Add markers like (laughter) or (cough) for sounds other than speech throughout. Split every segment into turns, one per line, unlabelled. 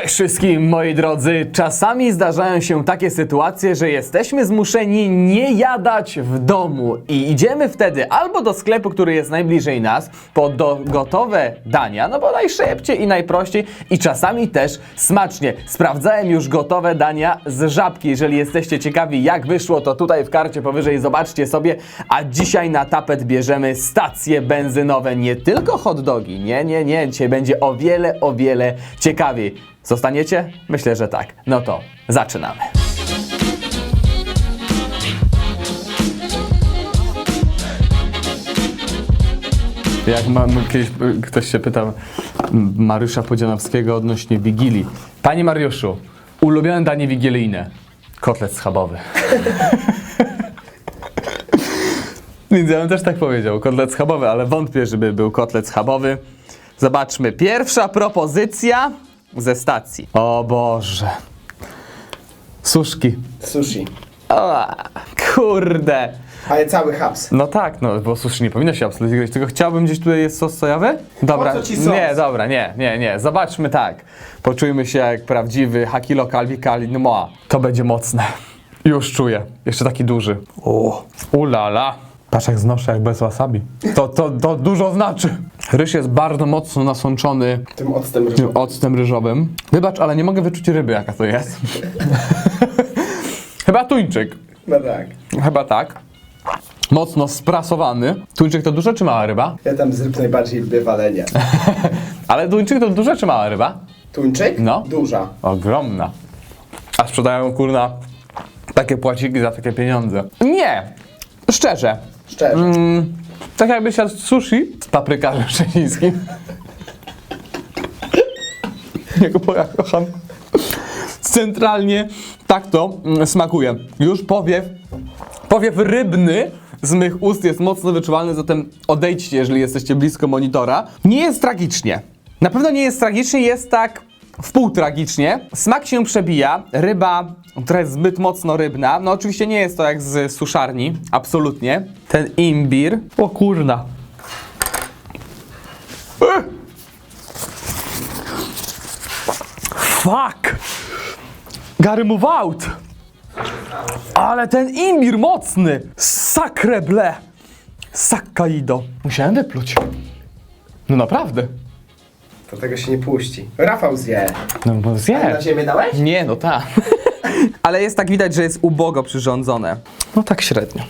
Cześć wszystkim moi drodzy. Czasami zdarzają się takie sytuacje, że jesteśmy zmuszeni nie jadać w domu i idziemy wtedy albo do sklepu, który jest najbliżej nas, po do gotowe dania, no bo najszybciej i najprościej i czasami też smacznie. Sprawdzałem już gotowe dania z żabki. Jeżeli jesteście ciekawi jak wyszło, to tutaj w karcie powyżej zobaczcie sobie, a dzisiaj na tapet bierzemy stacje benzynowe, nie tylko hot dogi. Nie, nie, nie, dzisiaj będzie o wiele, o wiele ciekawiej. Zostaniecie? Myślę, że tak. No to zaczynamy. Jak mam, kiedyś y, ktoś się pytał Mariusza Podzianowskiego odnośnie Wigilii. Panie Mariuszu, ulubione danie wigilijne. Kotlet schabowy. (laughs) Więc ja bym też tak powiedział, kotlet schabowy, ale wątpię, żeby był kotlet schabowy. Zobaczmy, pierwsza propozycja ze stacji. O Boże. Suszki.
Sushi.
O, kurde.
Ale cały haps.
No tak, no bo sushi nie powinno się absolutnie grać, tylko chciałbym gdzieś tutaj jest sos sojowy? Dobra,
Po co ci sos?
nie, dobra, nie, nie, nie, zobaczmy tak. Poczujmy się jak prawdziwy Hakilo Kalbi Kali Noa. To będzie mocne. Już czuję. Jeszcze taki duży. O, ulala. Patrz jak znoszę jak bez wasabi. To, to, to dużo znaczy. Ryż jest bardzo mocno nasączony
Tym octem
tym octem ryżowym. Wybacz, ale nie mogę wyczuć ryby jaka to jest. (laughs) Chyba tuńczyk.
No tak.
Chyba tak. Mocno sprasowany. Tuńczyk to duża czy mała ryba?
Ja tam z ryb najbardziej lubię walenie. (laughs)
Ale tuńczyk to duża czy mała ryba?
Tuńczyk?
No.
Duża.
Ogromna. A sprzedają kurna takie płaciki za takie pieniądze. Nie! Szczerze.
Szczerze.
Mm, tak jakby się sushi z paprykarzem szczecińskim. Jego ja kocham. Centralnie tak to mm, smakuje. Już powiew, powiew rybny z mych ust jest mocno wyczuwalny, zatem odejdźcie, jeżeli jesteście blisko monitora. Nie jest tragicznie. Na pewno nie jest tragicznie, jest tak wpół tragicznie. Smak się przebija, ryba, która jest zbyt mocno rybna. No oczywiście nie jest to jak z suszarni, absolutnie. Ten imbir. O kurna. Fuck! Gotta move out! Ale ten imbir mocny! Sakreble! Sakkaido. Musiałem wypluć. No naprawdę.
To tego się nie puści. Rafał zje.
No bo
Na
zje.
ziemię dałeś?
Nie, no tak. (laughs) Ale jest tak widać, że jest ubogo przyrządzone. No tak średnio.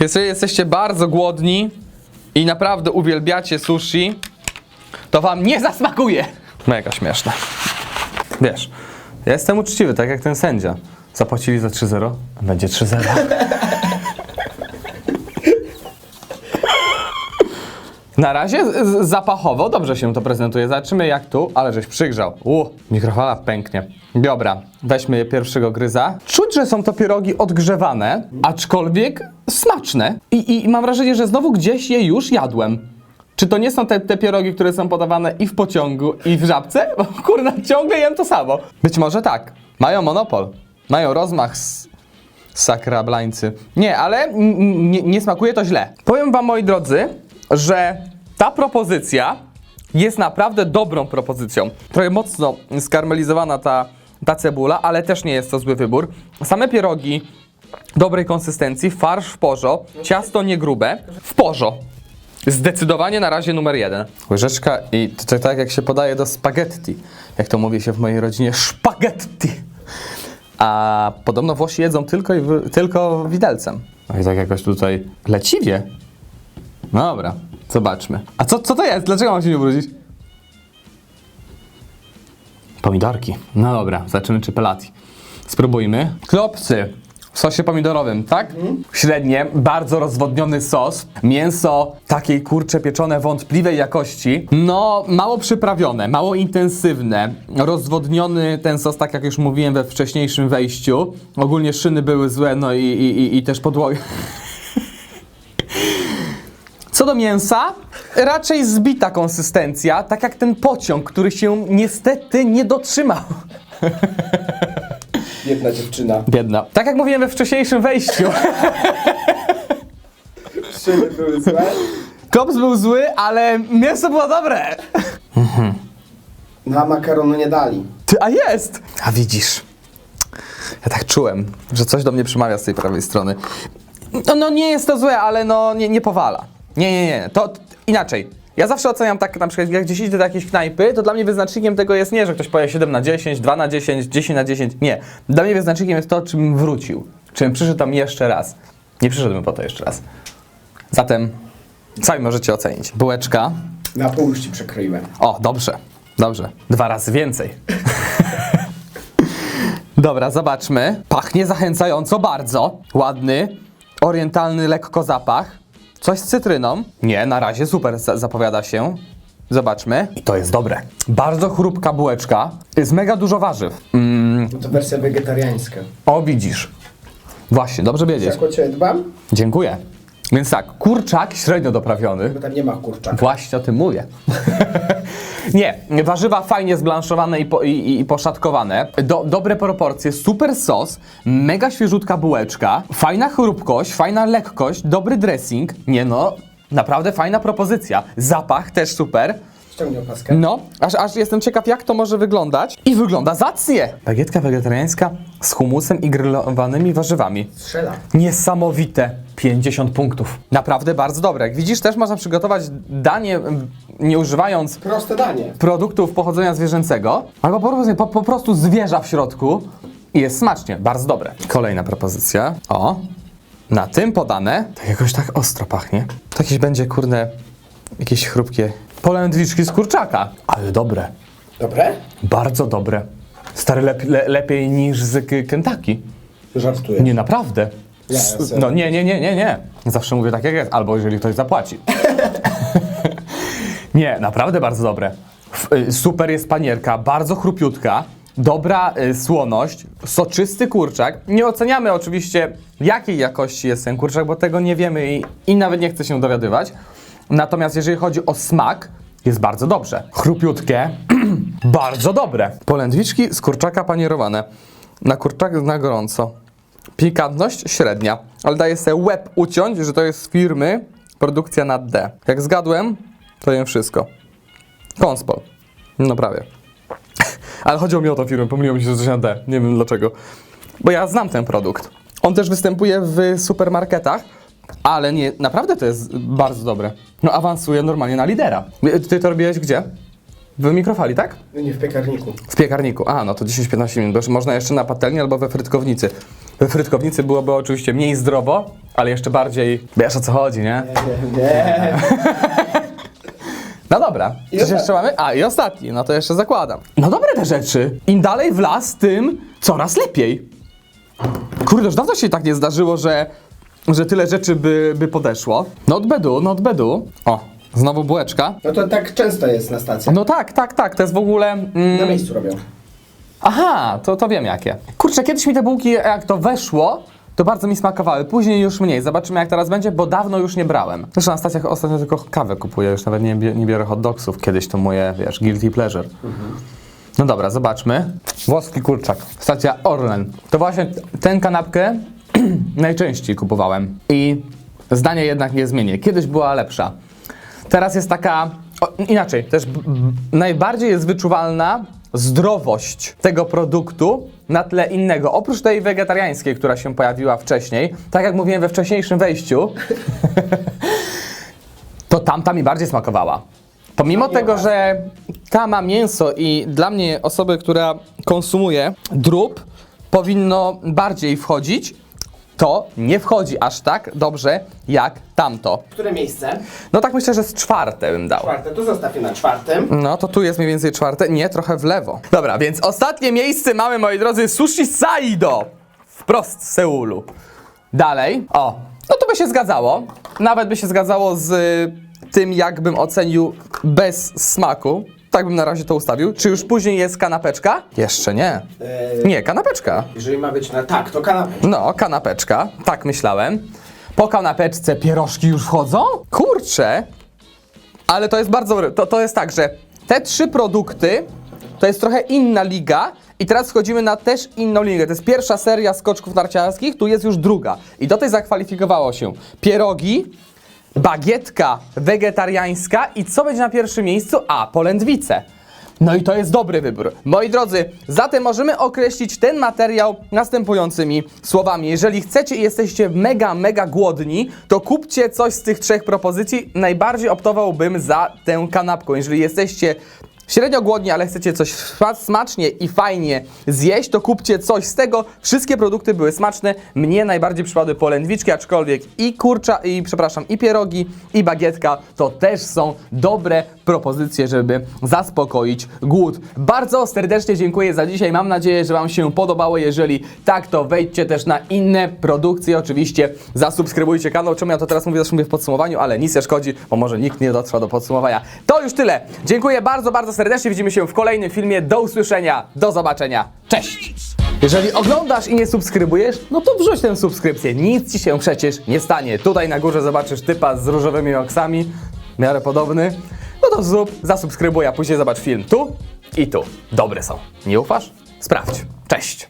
Jeżeli jesteście bardzo głodni i naprawdę uwielbiacie sushi, to wam nie zasmakuje. Mega śmieszne. Wiesz, ja jestem uczciwy, tak jak ten sędzia. Zapłacili za 3-0, będzie 3-0. (laughs) Na razie zapachowo dobrze się to prezentuje. Zobaczymy jak tu, ale żeś przygrzał. U, mikrofala pęknie. Dobra, weźmy pierwszego gryza. Czuć, że są to pierogi odgrzewane, aczkolwiek smaczne. I, I mam wrażenie, że znowu gdzieś je już jadłem. Czy to nie są te, te pierogi, które są podawane i w pociągu, i w żabce? (laughs) Bo kurna, ciągle jem to samo. Być może tak. Mają monopol. Mają rozmach z, Sakrablańcy. Nie, ale nie, nie smakuje to źle. Powiem wam, moi drodzy, że ta propozycja jest naprawdę dobrą propozycją. Trochę mocno skarmelizowana ta, ta cebula, ale też nie jest to zły wybór. Same pierogi dobrej konsystencji, farsz w porzo, ciasto nie grube, w porzo. Zdecydowanie na razie numer jeden. Łyżeczka i to, to tak jak się podaje do spaghetti. Jak to mówi się w mojej rodzinie, spaghetti. A podobno Włosi jedzą tylko, i wy, tylko widelcem. No i tak jakoś tutaj leciwie. No dobra, zobaczmy. A co, co to jest? Dlaczego mam się nie ubrudzić? Pomidorki. No dobra, zobaczymy czy pelati. Spróbujmy. Klopsy w sosie pomidorowym, tak? Średnie, bardzo rozwodniony sos. Mięso takiej kurcze pieczone wątpliwej jakości. No, mało przyprawione, mało intensywne. Rozwodniony ten sos, tak jak już mówiłem we wcześniejszym wejściu. Ogólnie szyny były złe, no i, i, i, i też podłogi. (laughs) Co do mięsa, raczej zbita konsystencja, tak jak ten pociąg, który się niestety nie dotrzymał. (laughs)
Jedna dziewczyna.
Biedna. Tak jak mówiłem we wcześniejszym wejściu, (laughs)
Szyny były złe.
kops był zły, ale mięso było dobre.
No a makaronu nie dali.
Ty, a jest! A widzisz. Ja tak czułem, że coś do mnie przemawia z tej prawej strony. No, no nie jest to złe, ale no nie, nie powala. Nie, nie, nie. To inaczej. Ja zawsze oceniam tak na przykład, jak gdzieś idę do jakiejś knajpy, to dla mnie wyznacznikiem tego jest nie, że ktoś powie 7 na 10, 2 na 10, 10 na 10. Nie. Dla mnie wyznacznikiem jest to, czym wrócił. Czym przyszedł tam jeszcze raz. Nie przyszedłem po to jeszcze raz. Zatem sami możecie ocenić. Bułeczka.
Na pół już ci przekroiłem.
O, dobrze, dobrze. Dwa razy więcej. (laughs) Dobra, zobaczmy. Pachnie zachęcająco bardzo. Ładny, orientalny lekko zapach. Coś z cytryną. Nie, na razie super za- zapowiada się. Zobaczmy. I to jest dobre. Bardzo chrupka bułeczka. Jest mega dużo warzyw. Mm,
No to wersja wegetariańska.
o, widzisz. Właśnie, dobrze wiedzieć.
Jak o ciebie dbam?
Dziękuję. Więc tak, kurczak średnio doprawiony.
Bo tam nie ma kurczaka.
Właśnie o tym mówię. (laughs) Nie, warzywa fajnie zblanszowane i, po, i, i poszatkowane. Do, dobre proporcje, super sos, mega świeżutka bułeczka, fajna chrupkość, fajna lekkość, dobry dressing. Nie no, naprawdę fajna propozycja. Zapach też super.
Ściągnij opaskę.
No, aż, aż jestem ciekaw, jak to może wyglądać. I wygląda zacnie. Bagietka wegetariańska z humusem i grillowanymi warzywami.
Strzela.
Niesamowite. 50 punktów. Naprawdę bardzo dobre. Jak widzisz, też można przygotować danie m, nie używając
Proste danie.
produktów pochodzenia zwierzęcego, albo po prostu, po, po prostu zwierza w środku i jest smacznie. Bardzo dobre. Kolejna propozycja. O, na tym podane. Tak jakoś tak ostro pachnie. To jakieś będzie, kurde, jakieś chrupkie polędwiczki z kurczaka. Ale dobre.
Dobre?
Bardzo dobre. Stary, lep, le, lepiej niż z Kentucky.
Żartuję.
Nie, naprawdę.
Ja, ja
no nie, nie, nie, nie, nie. Zawsze mówię tak jak jest, albo jeżeli ktoś zapłaci. (laughs) nie, naprawdę bardzo dobre. F- y, Super jest panierka, bardzo chrupiutka, dobra y, słoność, soczysty kurczak. Nie oceniamy oczywiście jakiej jakości jest ten kurczak, bo tego nie wiemy i, i nawet nie chcę się dowiadywać. Natomiast jeżeli chodzi o smak, jest bardzo dobrze. Chrupiutkie, (clears throat) bardzo dobre. Polędwiczki z kurczaka panierowane. Na kurczak na gorąco. Pikantność średnia, ale daję sobie łeb uciąć, że to jest z firmy produkcja na D. Jak zgadłem, to jem wszystko. Konspol. No prawie. (laughs) Ale chodziło mi o tą firmę, pomyliło mi się, że coś na D. Nie wiem dlaczego. Bo ja znam ten produkt. On też występuje w supermarketach, ale nie, naprawdę to jest bardzo dobre. No awansuje normalnie na lidera. Ty to robiłeś gdzie? W mikrofali, tak?
Nie w piekarniku.
W piekarniku. A, no to 10-15 minut. Można jeszcze na patelni albo we frytkownicy. We frytkownicy byłoby oczywiście mniej zdrowo, ale jeszcze bardziej... Wiesz o co chodzi, nie?
Nie, nie. (laughs)
No dobra.
I
Coś jeszcze mamy? A, i ostatni. No to jeszcze zakładam. No dobre te rzeczy. Im dalej w las, tym coraz lepiej. Kurde, już dawno się tak nie zdarzyło, że, że tyle rzeczy by, by podeszło. Not bedu, not bedu. O, znowu bułeczka.
No to tak często jest na stacji.
No tak, tak, tak. To jest w ogóle... Mm,
Na miejscu robią.
Aha, to, to wiem jakie. Kurczę, kiedyś mi te bułki, jak to weszło, to bardzo mi smakowały. Później już mniej. Zobaczymy jak teraz będzie, bo dawno już nie brałem. Zresztą na stacjach ostatnio tylko kawę kupuję, już nawet nie, bie- nie biorę hot dogsów. Kiedyś to moje, wiesz, guilty pleasure. No dobra, zobaczmy. Włoski kurczak. Stacja Orlen. To właśnie tę kanapkę (clears throat) najczęściej kupowałem. I zdanie jednak nie zmienię. Kiedyś była lepsza. Teraz jest taka. O, inaczej, też najbardziej jest wyczuwalna zdrowość tego produktu na tle innego. Oprócz tej wegetariańskiej, która się pojawiła wcześniej, tak jak mówiłem we wcześniejszym wejściu, (laughs) to tamta mi bardziej smakowała. Pomimo tego, że ta ma mięso i dla mnie osoby, która konsumuje drób, powinno bardziej wchodzić, to nie wchodzi aż tak dobrze jak tamto.
Które miejsce?
No tak myślę, że z czwarte bym dał.
Czwarte. Tu zostawię na czwartym.
No to tu jest mniej więcej czwarte, nie, trochę w lewo. Dobra, więc ostatnie miejsce mamy, moi drodzy, Sushi Saido. Wprost z Seulu. Dalej, o, no to by się zgadzało. Nawet by się zgadzało z y, tym, jakbym ocenił bez smaku. Tak bym na razie to ustawił. Czy już później jest kanapeczka? Jeszcze nie.
Eee,
Nie, kanapeczka.
jeżeli ma być na tak, to kanapę.
No, kanapeczka, tak myślałem. Po kanapeczce pierożki już wchodzą? Kurczę! Ale to jest bardzo dobre. To, to jest tak, że te trzy produkty to jest trochę inna liga i teraz wchodzimy na też inną ligę. To jest pierwsza seria skoczków narciarskich, tu jest już druga. I do tej zakwalifikowało się pierogi, bagietka wegetariańska i co będzie na pierwszym miejscu? A, polędwice. No i to jest dobry wybór. Moi drodzy, zatem możemy określić ten materiał następującymi słowami. Jeżeli chcecie i jesteście mega, mega głodni, to kupcie coś z tych trzech propozycji. Najbardziej optowałbym za tę kanapką. Jeżeli jesteście średnio głodni, ale chcecie coś sma- smacznie i fajnie zjeść, to kupcie coś z tego. Wszystkie produkty były smaczne. Mnie najbardziej przypadły polędwiczki, aczkolwiek i kurcza, i przepraszam, i pierogi, i bagietka to też są dobre propozycje, żeby zaspokoić głód. Bardzo serdecznie dziękuję za dzisiaj. Mam nadzieję, że Wam się podobało. Jeżeli tak, to wejdźcie też na inne produkcje. Oczywiście zasubskrybujcie kanał. Czemu ja to teraz mówię, zresztą mówię w podsumowaniu, ale nic nie szkodzi, bo może nikt nie dotrwa do podsumowania. To już tyle. Dziękuję bardzo, bardzo serdecznie. Widzimy się w kolejnym filmie. Do usłyszenia, do zobaczenia. Cześć! Jeżeli oglądasz i nie subskrybujesz, no to wrzuć tę subskrypcję. Nic ci się przecież nie stanie. Tutaj na górze zobaczysz typa z różowymi oksami, w miarę podobny. No to zrób, zasubskrybuj, a później zobacz film tu i tu. Dobre są. Nie ufasz? Sprawdź. Cześć!